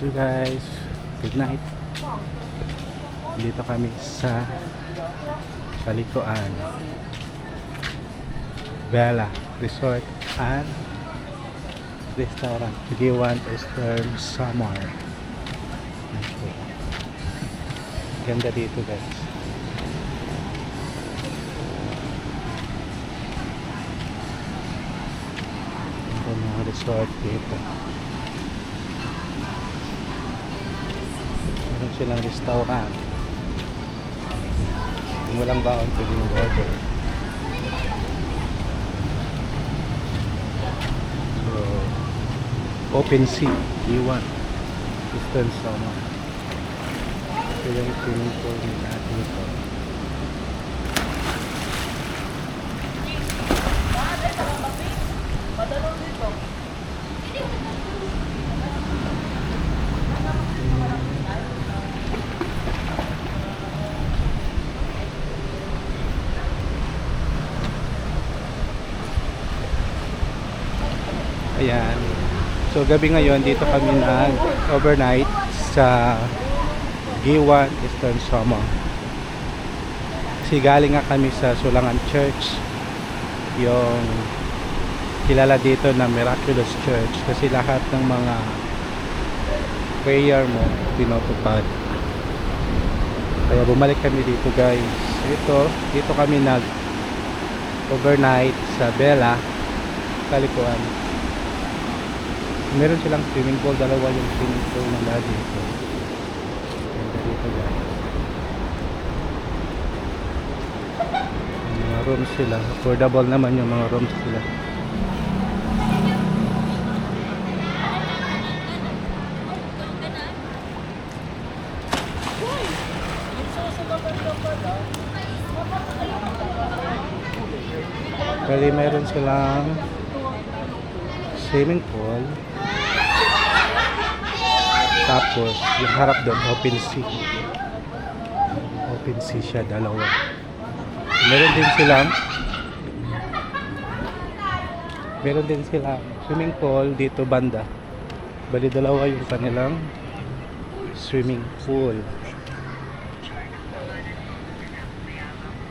So guys, good night. Dito kami sa Palikuan. Bella Resort and Restaurant. Giwan Eastern Summer. Okay. Ganda dito guys. Ito mga resort dito. Silang restaurant. Kung walang baon, pwede yung order. So, open sea, iwan. Eastern summer. Ito yung swimming pool natin ito. Ayan. So gabi ngayon dito kami nag overnight sa Giwan Eastern Summer. Kasi galing nga kami sa Sulangan Church. Yung kilala dito na Miraculous Church kasi lahat ng mga prayer mo tinutupad. Kaya bumalik kami dito guys. Ito, dito kami nag overnight sa Bella, Kalikuan. Meron silang swimming pool, dalawa yung swimming pool nila dito. Ganda dito guys. Mga rooms sila. Affordable naman yung mga rooms sila. Bali meron silang swimming pool. Tapos, yung harap doon, open sea. Open sea siya, dalawa. Meron din silang meron din sila swimming pool dito banda. Bali dalawa yung kanilang swimming pool.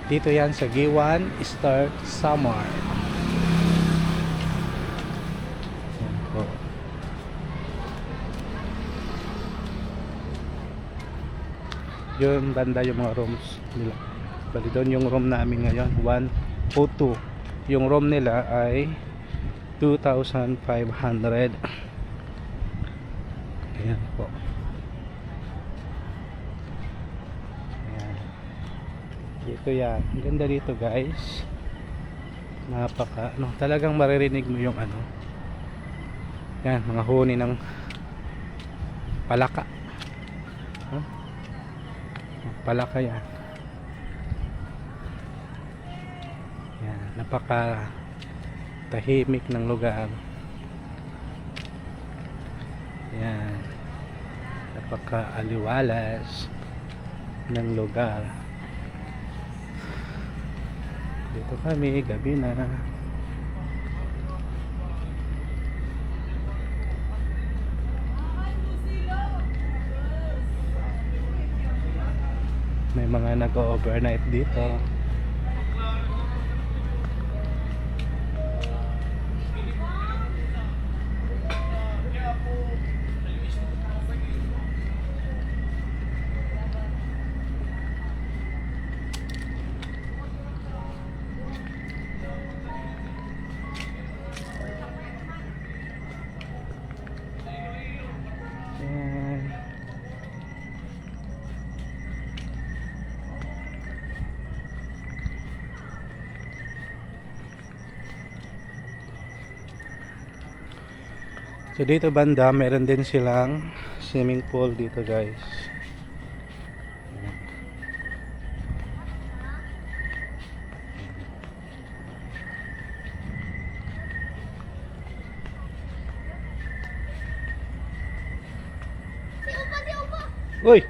Dito yan sa Giwan Star Summer. Yan po. Yung banda yung mga rooms nila. Bali doon yung room namin ngayon, 102. Yung room nila ay 2,500. Ayan po. Ayan. Dito yan. Ganda dito guys. Napaka, ano, talagang maririnig mo yung ano. Yan, mga huni ng palaka. Huh? Palaka yan. Yan, napaka tahimik ng lugar. Yan. Napaka aliwalas ng lugar. Dito kami, gabi na. May mga nag-overnight dito. So dito banda, meron din silang swimming pool dito guys. Ayan. Uy!